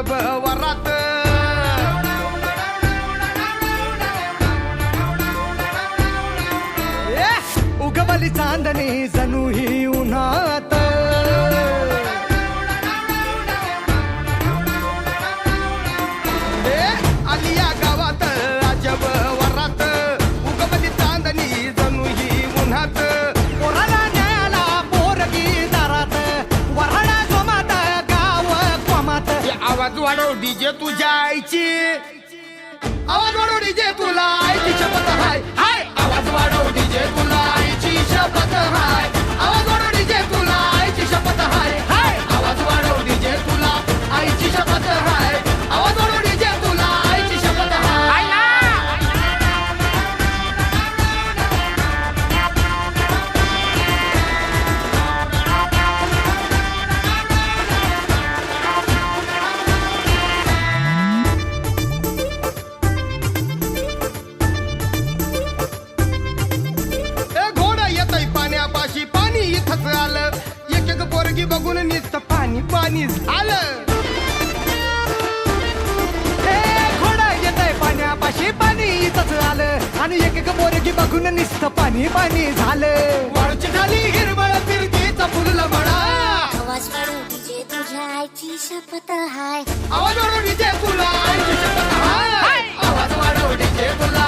अजब वरात ए, उगवली चांदणी जणू ही उन्हात हे आवाज वाढव डीजे तुझ्या आईची पाणीच. आलं. पाणी आणि एक एक बोरगी बघून निस्त पाणी पाणी झालं. वाळूची झाली हिरवळ फिरतीचा फुलला म्हणा आवाज काढू विजय तुझ्या आईची शपथ हाय. आवाज वाढू तुला आवाज वाढू तुला